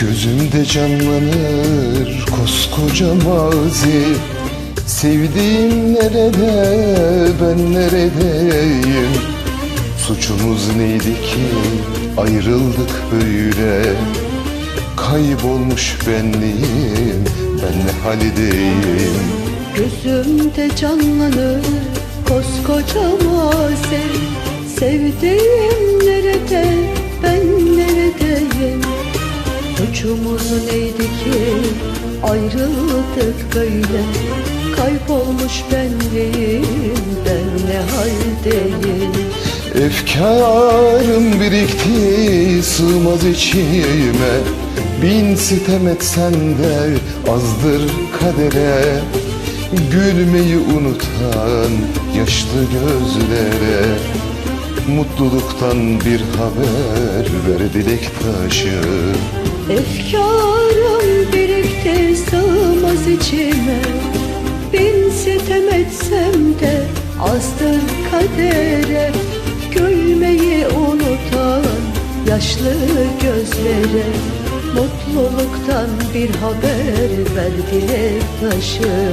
Gözümde canlanır koskoca mazi. Sevdiğim nerede ben neredeyim? Suçumuz neydi ki ayrıldık böyle? Kaybolmuş benliğim ben ne haldeyim? Gözümde canlanır koskoca mazi. Sevdiğim nerede ben neredeyim Suçumuz neydi ki? Ayrıldık böyle. Kaybolmuş benliğim ben ne haldeyim? Efkarım birikti sığmaz içime. Bin sitem etsen de azdır kadere. Gülmeyi unutan yaşlı gözlere Mutluluktan bir haber ver dilek taşı. Efkarım birikti sığmaz içime. Bin sitem etsem de azdır kadere. Gülmeyi unutan yaşlı gözlere. Mutluluktan bir haber ver dilek taşı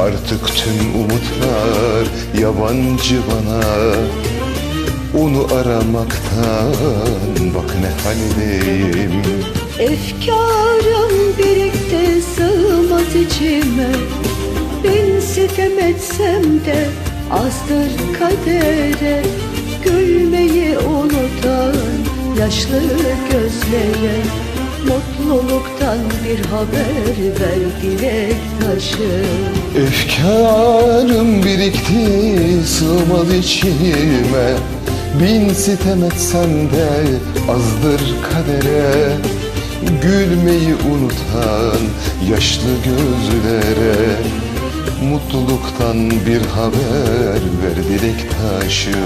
Artık tüm umutlar yabancı bana. Onu aramaktan bak ne haldeyim. Efkarım birikti sığmaz içime. Bin sitem etsem de azdır kadere. Gülmeyi unutan yaşlı gözlere Mutluluktan bir haber ver dilek taşı. Efkarım birikti sığmaz içime Bin sitem etsem de azdır kadere. Gülmeyi unutan yaşlı gözlere. Mutluluktan bir haber ver dilek taşı